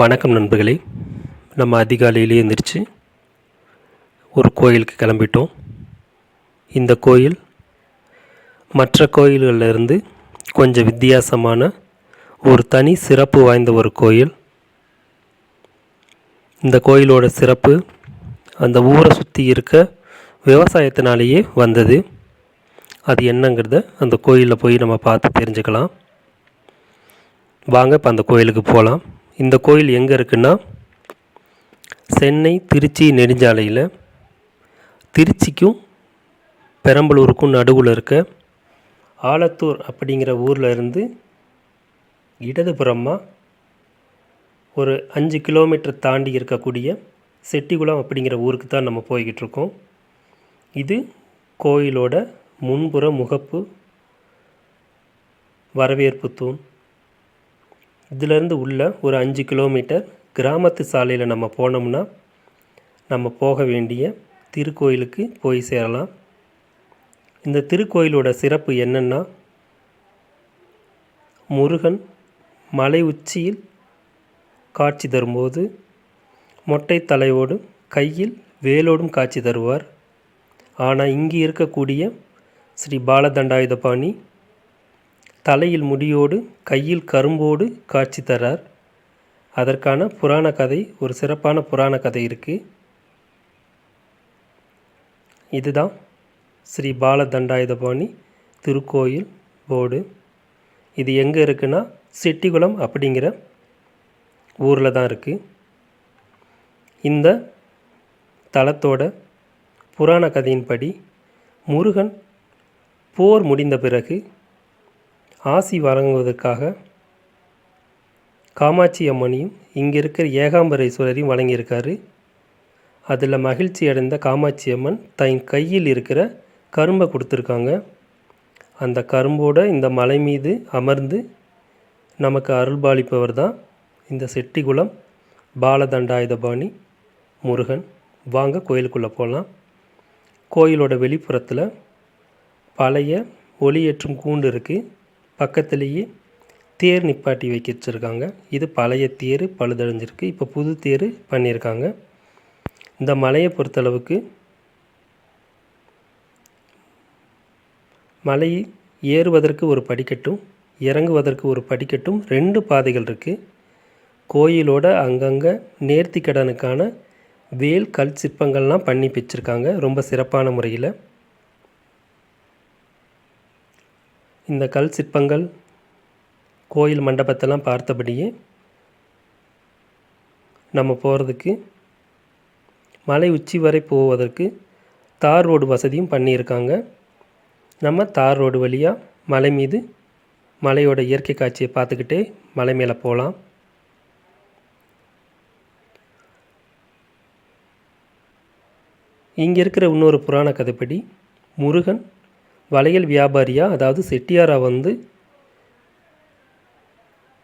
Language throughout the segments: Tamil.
வணக்கம் நண்பர்களே. நம்ம அதிகாலையிலே எழுந்திரிச்சு ஒரு கோயிலுக்கு கிளம்பிட்டோம். இந்த கோயில் மற்ற கோயில்களிலிருந்து கொஞ்சம் வித்தியாசமான ஒரு தனி சிறப்பு வாய்ந்த ஒரு கோயில். இந்த கோயிலோட சிறப்பு அந்த ஊரை சுற்றி இருக்க விவசாயத்தினாலேயே வந்தது. அது என்னங்கிறத அந்த கோயிலில் போய் நம்ம பார்த்து தெரிஞ்சுக்கலாம். வாங்க இப்போ அந்த கோயிலுக்கு போகலாம் இந்த கோயில் எங்கே இருக்குன்னா சென்னை திருச்சி நெடுஞ்சாலையில். திருச்சிக்கும் பெரம்பலூருக்கும் நடுவில் இருக்க ஆலத்தூர் அப்படிங்கிற ஊரில் இருந்து இடதுபுறமாக ஒரு அஞ்சு கிலோமீட்டர் தாண்டி இருக்கக்கூடிய செட்டிகுளம் அப்படிங்கிற ஊருக்கு தான் நம்ம போய்கிட்டு இருக்கோம். இது கோயிலோட முன்புற முகப்பு வரவேற்பு தூண். இதிலேருந்து உள்ள ஒரு அஞ்சு கிலோமீட்டர் கிராமத்து சாலையில் நம்ம போனோம்னா நம்ம போக வேண்டிய திருக்கோயிலுக்கு போய் சேரலாம். இந்த திருக்கோயிலோட சிறப்பு என்னென்னா முருகன் மலை உச்சியில் காட்சி தரும்போது மொட்டை தலையோடும் கையில் வேலோடும் காட்சி தருவார். ஆனால் இங்கே இருக்கக்கூடிய ஸ்ரீ பாலதண்டாயுதபாணி தலையில் முடியோடு கையில் கரும்போடு காட்சி தரார். அதற்கான புராண கதை ஒரு சிறப்பான புராண கதை இருக்குது இதுதான் ஸ்ரீ பாலதண்டாயுதபாணி திருக்கோயில் போர்டு. இது எங்கே இருக்குன்னா செட்டிகுளம் அப்படிங்கிற ஊரில் தான் இருக்குது இந்த தலத்தோட புராண கதையின்படி முருகன் போர் முடிந்த பிறகு ஆசி வழங்குவதற்காக காமாட்சி அம்மனையும் இங்கே இருக்கிற ஏகாம்பரேஸ்வரரையும் வழங்கியிருக்காரு. அதில் மகிழ்ச்சி அடைந்த காமாட்சி அம்மன் தன் கையில் இருக்கிற கரும்பை கொடுத்துருக்காங்க. அந்த கரும்போட இந்த மலை மீது அமர்ந்து நமக்கு அருள்பாலிப்பவர் தான் இந்த செட்டிகுளம் பாலதண்டாயுதபாணி முருகன். வாங்க கோயிலுக்குள்ளே போகலாம். கோயிலோட வெளிப்புறத்தில் பழைய ஒளியேற்றும் கூண்டு இருக்குது பக்கத்துலேயே தேர் நிப்பாட்டி வைக்க வச்சுருக்காங்க இது பழைய தேர் பழுதடைஞ்சிருக்கு. இப்போ புது தேர் பண்ணியிருக்காங்க. இந்த மலையை பொறுத்தளவுக்கு மலை ஏறுவதற்கு ஒரு படிக்கட்டும் இறங்குவதற்கு ஒரு படிக்கட்டும் ரெண்டு பாதைகள் இருக்குது கோயிலோட அங்கங்கே நேர்த்திக்கடனுக்கான வேல் கல் சிற்பங்கள்லாம் பண்ணி வச்சுருக்காங்க. ரொம்ப சிறப்பான முறையில். இந்த கல் சிற்பங்கள் கோயில் மண்டபத்தெல்லாம் பார்த்தபடியே நம்ம போகிறதுக்கு மலை உச்சி வரை போவதற்கு தார் ரோடு வசதியும் பண்ணியிருக்காங்க. நம்ம தார் ரோடு வழியாக மலை மீது மலையோட இயற்கை காட்சியை பார்த்துக்கிட்டே மலை மேலே போகலாம் இங்கே இருக்கிற இன்னொரு புராண கதைப்படி முருகன் வளையல் வியாபாரியாக அதாவது செட்டியாரா வந்து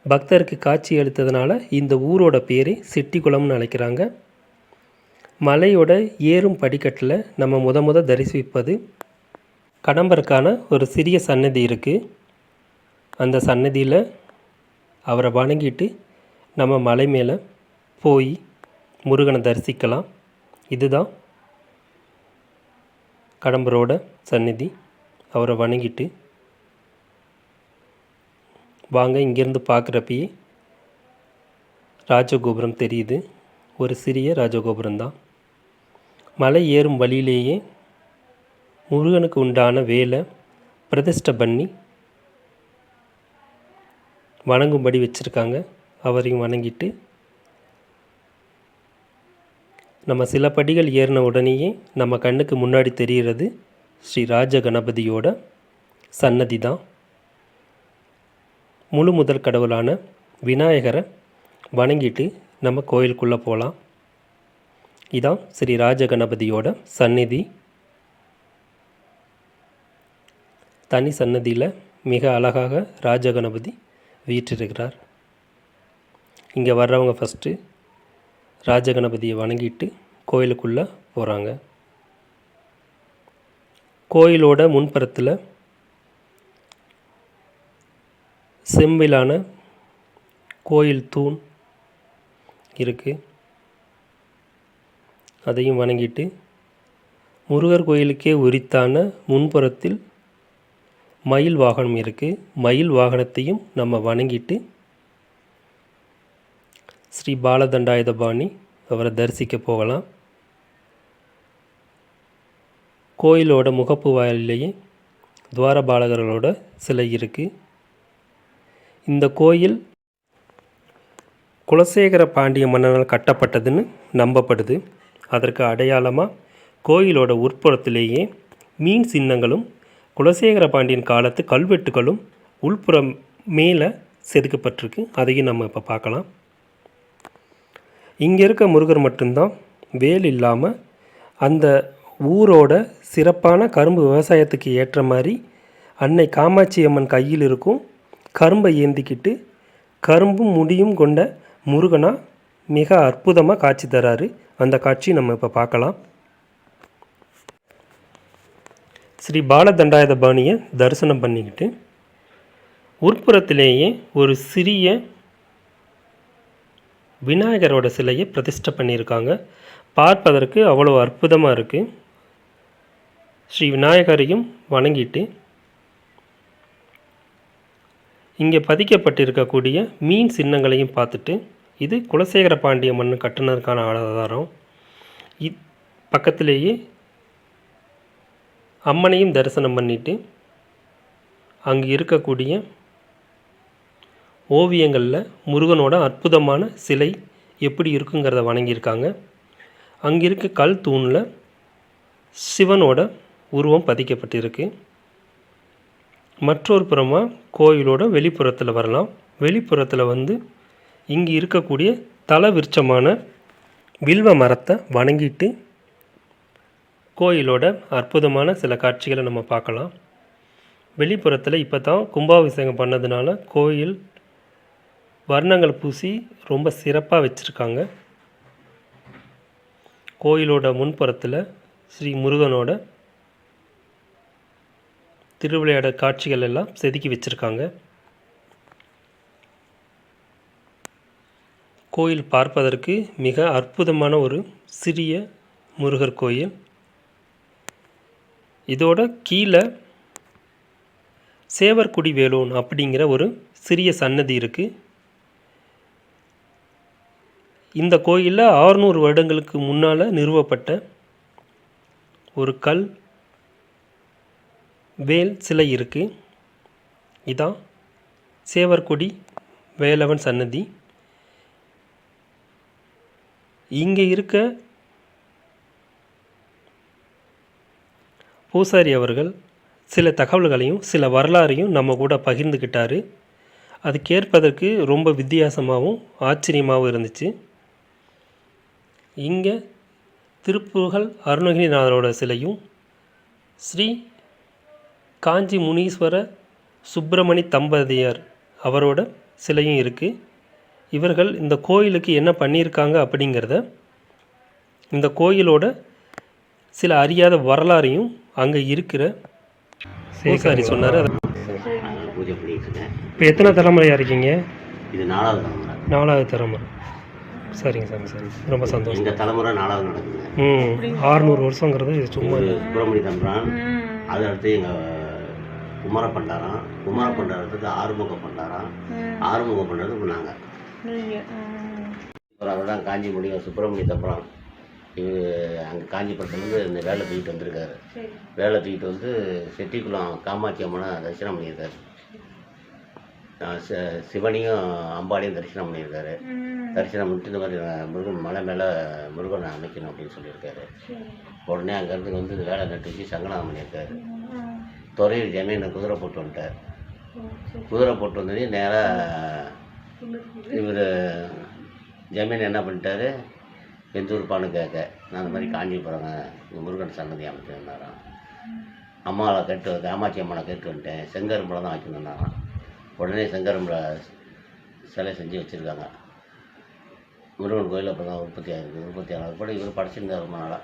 பக்தருக்கு காட்சி அளித்ததுனால இந்த ஊரோட பேரே செட்டிக்குளம்னு அழைக்கிறாங்க. மலையோட ஏறும் படிக்கட்டில் நம்ம முத முத தரிசிப்பது கடம்பருக்கான ஒரு சிறிய சன்னதி இருக்குது அந்த சன்னதியில் அவரை வணங்கிட்டு நம்ம மலை மேலே போய் முருகனை தரிசிக்கலாம். இதுதான் கடம்பரோட சந்நிதி. அவரை வணங்கிட்டு வாங்க இங்கேருந்து பார்க்குறப்பயே ராஜகோபுரம் தெரியுது. ஒரு சிறிய ராஜகோபுரம் தான். மலை ஏறும் வழியிலேயே முருகனுக்கு உண்டான வேலை பிரதிஷ்டை பண்ணி வணங்கும்படி வச்சுருக்காங்க. அவரையும் வணங்கிட்டு நம்ம சில படிகள் ஏறின உடனேயே நம்ம கண்ணுக்கு முன்னாடி தெரிகிறது ஸ்ரீ ராஜ கணபதியோட சன்னதி தான் முழு முதல் கடவுளான விநாயகரை வணங்கிட்டு நம்ம கோயிலுக்குள்ளே போகலாம் இதான் ஸ்ரீ ராஜ கணபதியோட சந்நிதி. தனி சன்னதியில் மிக அழகாக ராஜ கணபதி வீற்றிருக்கிறார். இங்கே வர்றவங்க ஃபஸ்ட்டு ராஜகணபதியை வணங்கிட்டு கோயிலுக்குள்ளே போகிறாங்க கோயிலோட முன்புறத்தில் செம்பிலான கோயில் தூண் இருக்குது அதையும் வணங்கிட்டு முருகர் கோயிலுக்கே உரித்தான முன்புறத்தில் மயில் வாகனம் இருக்குது மயில் வாகனத்தையும் நம்ம வணங்கிட்டு ஸ்ரீ பாலதண்டாயுதபாணி அவரை தரிசிக்க போகலாம். கோயிலோட முகப்பு வாயிலேயே துவாரபாலகர்களோட சிலை இருக்குது இந்த கோயில் குலசேகர பாண்டிய மன்னனால் கட்டப்பட்டதுன்னு நம்பப்படுது. அதற்கு அடையாளமாக கோயிலோட உட்புறத்திலேயே மீன் சின்னங்களும் குலசேகர பாண்டியன் காலத்து கல்வெட்டுகளும் உள்புறம் மேலே செதுக்கப்பட்டிருக்கு. அதையும் நம்ம இப்போ பார்க்கலாம். இங்கே இருக்க முருகர் மட்டும்தான் வேல் இல்லாமல் அந்த ஊரோட சிறப்பான கரும்பு விவசாயத்துக்கு ஏற்ற மாதிரி அன்னை காமாட்சி அம்மன் கையில் இருக்கும் கரும்பை ஏந்திக்கிட்டு கரும்பும் முடியும் கொண்ட முருகனா மிக அற்புதமாக காட்சி தராரு. அந்த காட்சி நம்ம இப்போ பார்க்கலாம். ஸ்ரீ பாலதண்டாயுதபாணியை தரிசனம் பண்ணிக்கிட்டு உட்புறத்திலேயே ஒரு சிறிய விநாயகரோட சிலையை பிரதிஷ்டை பண்ணியிருக்காங்க. பார்ப்பதற்கு அவ்வளோ அற்புதமாக இருக்குது ஸ்ரீ விநாயகரையும் வணங்கிட்டு இங்கே பதிக்கப்பட்டிருக்கக்கூடிய மீன் சின்னங்களையும் பார்த்துட்டு இது குலசேகர பாண்டிய மன்னன் கட்டுனதுக்கான ஆதாரம். இ பக்கத்திலேயே அம்மனையும் தரிசனம் பண்ணிட்டு அங்கே இருக்கக்கூடிய ஓவியங்களில் முருகனோட அற்புதமான சிலை எப்படி இருக்குங்கிறத வணங்கியிருக்காங்க. அங்கே இருக்க கல் தூணில் சிவனோட உருவம் பதிக்கப்பட்டிருக்கு. மற்றொரு புறமாக கோயிலோட வெளிப்புறத்தில் வரலாம். வெளிப்புறத்தில் வந்து இங்கே இருக்கக்கூடிய தல விருட்சமான வில்வ மரத்தை வணங்கிட்டு கோயிலோட அற்புதமான சில காட்சிகளை நம்ம பார்க்கலாம். வெளிப்புறத்தில் இப்போ தான் கும்பாபிஷேகம் பண்ணதுனால கோயில் வர்ணங்கள் பூசி ரொம்ப சிறப்பாக வச்சுருக்காங்க. கோயிலோட முன்புறத்தில் ஸ்ரீ முருகனோட திருவிளையாட காட்சிகள் எல்லாம் செதுக்கி வச்சுருக்காங்க. கோயில் பார்ப்பதற்கு மிக அற்புதமான ஒரு சிறிய முருகர் கோயில். இதோட கீழே சேவர்குடி வேலூன் அப்படிங்கிற ஒரு சிறிய சன்னதி இருக்குது இந்த கோயிலில் ஆறுநூறு வருடங்களுக்கு முன்னால் நிறுவப்பட்ட ஒரு கல் வேல் சிலை இருக்குது இதான் சேவர்கொடி வேலவன் சன்னதி. இங்கே இருக்க பூசாரி அவர்கள் சில தகவல்களையும் சில வரலாறையும் நம்ம கூட பகிர்ந்துக்கிட்டார் அது கேட்பதற்கு ரொம்ப வித்தியாசமாகவும் ஆச்சரியமாகவும் இருந்துச்சு. இங்கே திருப்புகழ் அருணகிரிநாதரோட சிலையும் ஸ்ரீ காஞ்சி முனீஸ்வர சுப்பிரமணி தம்பதியர் அவரோட சிலையும் இருக்குது இவர்கள் இந்த கோயிலுக்கு என்ன பண்ணியிருக்காங்க அப்படிங்கிறத இந்த கோயிலோட சில அறியாத வரலாறையும் அங்கே இருக்கிற பூசாரி சொன்னார். அதை நாங்கள் பூஜை பண்ணிட்டு இருக்கேன் இப்போ எத்தனை தலைமுறையாக இருக்கீங்க? இது நாலாவது தலைமுறை. நாலாவது தலைமுறை. சரிங்க சாமி சரி. ரொம்ப சந்தோஷம். எங்கள் தலைமுறை நாலாவது நடக்குது ம் ஆறுநூறு வருஷங்கிறது இது சும்மா சுப்பிரமணிய தம்பரான் அது அடுத்து எங்கள் குமார பண்டாரம் குமார பண்டாரத்துக்கு ஆறுமுக பண்டாரம் ஆறுமுக பண்டாரத்துக்கு நாங்கள் அப்புறம் அவர்தான் காஞ்சி முடியும். சுப்பிரமணிய தம்பரம் இவர் அங்கே காஞ்சிபுரத்துலேருந்து இந்த வேலை தூக்கிட்டு வந்திருக்காரு. வேலை தூக்கிட்டு வந்து செட்டிக்குளம் காமாட்சி அம்மனை தரிசனம் பண்ணியிருக்காரு. சிவனையும் அம்பாளையும் தரிசனம் பண்ணியிருக்காரு. தரிசனம் பண்ணிட்டு இந்த மாதிரி முருகன் மலை மேலே முருகனை அமைக்கணும் அப்படின்னு சொல்லியிருக்காரு. உடனே அங்கேருந்து வந்து வேலை நட்டுச்சு சங்கடம் பண்ணியிருக்காரு. துறையூர் ஜமீனை குதிரை போட்டு வந்துட்டார். குதிரை போட்டு வந்தோடனே நேராக இவர் ஜமீன் என்ன பண்ணிட்டாரு? எந்த ஊருப்பான்னு கேட்க. நான் இந்த மாதிரி காஞ்சிபுரங்க முருகன் சன்னதி அமைச்சிருந்தாராம் அம்மாவை கேட்டு காமாட்சி அம்மனை கேட்டு வந்துட்டேன். செங்கரும்பில் தான் வைக்கணுன்னாராம் உடனே செங்கரும்பில் சிலை செஞ்சு வச்சுருக்காங்க. முருகன் கோயில் அப்போ தான் உற்பத்தி ஆகிருக்கு உற்பத்தி ஆனது கூட இவர் படைச்சிருந்தார் ரொம்ப நாளாக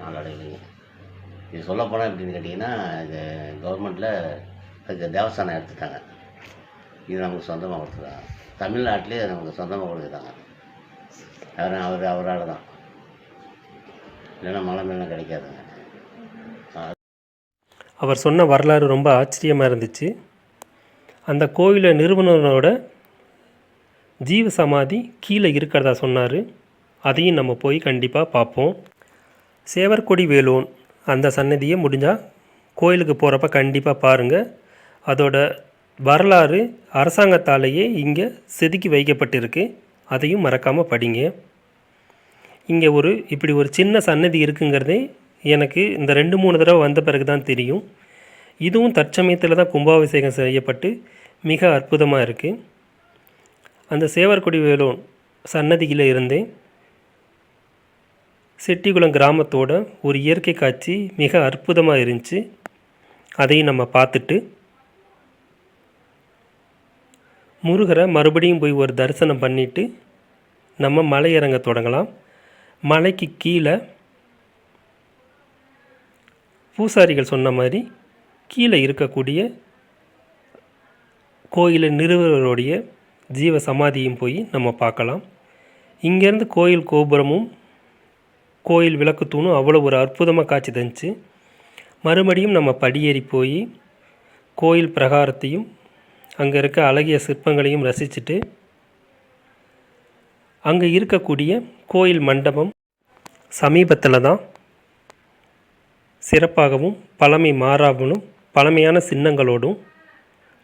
நாளடைவுங்க இது சொல்லப்போனால் எப்படின்னு கேட்டிங்கன்னா இது கவர்மெண்ட்டில் அதுக்கு தேவஸ்தானம் எடுத்துட்டாங்க. இது நமக்கு சொந்தமாக கொடுத்துருக்காங்க. தமிழ்நாட்டிலே நமக்கு சொந்தமாக கொடுத்துருக்காங்க. அவர் அவர் அவரால் தான். இல்லைன்னா மலை மேலாம் கிடைக்காதுங்க. அவர் சொன்ன வரலாறு ரொம்ப ஆச்சரியமாக இருந்துச்சு. அந்த கோயிலை நிறுவனரோட ஜீவ சமாதி கீழே இருக்கிறதா சொன்னார். அதையும் நம்ம போய் கண்டிப்பாக பார்ப்போம். சேவர்கொடி வேலோன் அந்த சன்னதியை முடிஞ்சால் கோயிலுக்கு போகிறப்ப கண்டிப்பாக பாருங்கள் அதோட வரலாறு அரசாங்கத்தாலேயே இங்கே செதுக்கி வைக்கப்பட்டிருக்கு. அதையும் மறக்காமல் படிங்க. இங்கே ஒரு இப்படி ஒரு சின்ன சன்னதி இருக்குங்கிறதே எனக்கு இந்த ரெண்டு மூணு தடவை வந்த பிறகு தான் தெரியும். இதுவும் தற்சமயத்தில் தான் கும்பாபிஷேகம் செய்யப்பட்டு மிக அற்புதமாக இருக்குது அந்த சேவர்கொடி வேலூன் சன்னதியில் இருந்தே செட்டிகுளம் கிராமத்தோட ஒரு இயற்கை காட்சி மிக அற்புதமாக இருந்துச்சு. அதையும் நம்ம பார்த்துட்டு முருகரை மறுபடியும் போய் ஒரு தரிசனம் பண்ணிவிட்டு நம்ம மலை இறங்க தொடங்கலாம். மலைக்கு கீழே பூசாரிகள் சொன்ன மாதிரி கீழே இருக்கக்கூடிய கோயிலை நிறுவனருடைய ஜீவ சமாதியும் போய் நம்ம பார்க்கலாம். இங்கேருந்து கோயில் கோபுரமும் கோயில் விளக்கு தூணும் அவ்வளோ ஒரு அற்புதமாக காட்சி தந்துச்சு. மறுபடியும் நம்ம படியேறி போய் கோயில் பிரகாரத்தையும் அங்கே இருக்க அழகிய சிற்பங்களையும் ரசிச்சுட்டு அங்கே இருக்கக்கூடிய கோயில் மண்டபம் சமீபத்தில் தான் சிறப்பாகவும் பழமை மாறாகவும் பழமையான சின்னங்களோடும்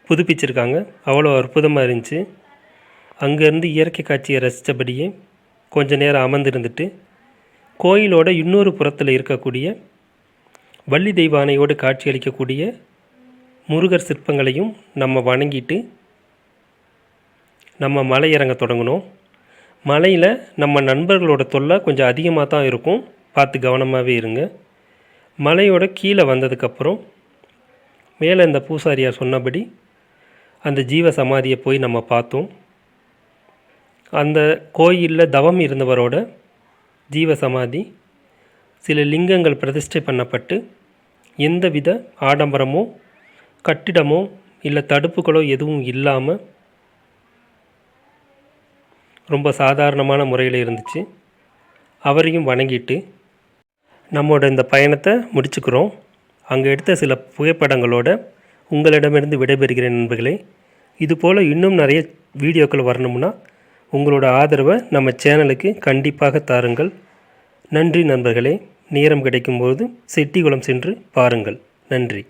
புதுப்பிச்சிருக்காங்க. அவ்வளோ அற்புதமாக இருந்துச்சு. அங்கேருந்து இயற்கை காட்சியை ரசித்தபடியே கொஞ்ச நேரம் அமர்ந்திருந்துட்டு கோயிலோட இன்னொரு புறத்தில் இருக்கக்கூடிய வள்ளி தெய்வானையோடு காட்சியளிக்கக்கூடிய முருகர் சிற்பங்களையும் நம்ம வணங்கிட்டு நம்ம மலை இறங்க தொடங்கணும் மலையில் நம்ம நண்பர்களோட தொல்லை கொஞ்சம் அதிகமாக தான் இருக்கும். பார்த்து கவனமாகவே இருங்க. மலையோட கீழே வந்ததுக்கப்புறம் மேலே இந்த பூசாரியார் சொன்னபடி அந்த ஜீவ சமாதியை போய் நம்ம பார்த்தோம். அந்த கோயிலில் தவம் இருந்தவரோட ஜீவ சமாதி சில லிங்கங்கள் பிரதிஷ்டை பண்ணப்பட்டு எந்தவித ஆடம்பரமோ கட்டிடமோ இல்லை தடுப்புகளோ எதுவும் இல்லாமல் ரொம்ப சாதாரணமான முறையில் இருந்துச்சு. அவரையும் வணங்கிட்டு நம்மளோட இந்த பயணத்தை முடிச்சுக்கிறோம். அங்கே எடுத்த சில புகைப்படங்களோட உங்களிடமிருந்து விடைபெறுகிறேன் நண்பர்களே. இதுபோல் இன்னும் நிறைய வீடியோக்கள் வரணும்னா உங்களோட ஆதரவை நம்ம சேனலுக்கு கண்டிப்பாக தாருங்கள். நன்றி நண்பர்களே. நேரம் கிடைக்கும்போது செட்டிகுளம் சென்று பாருங்கள். நன்றி.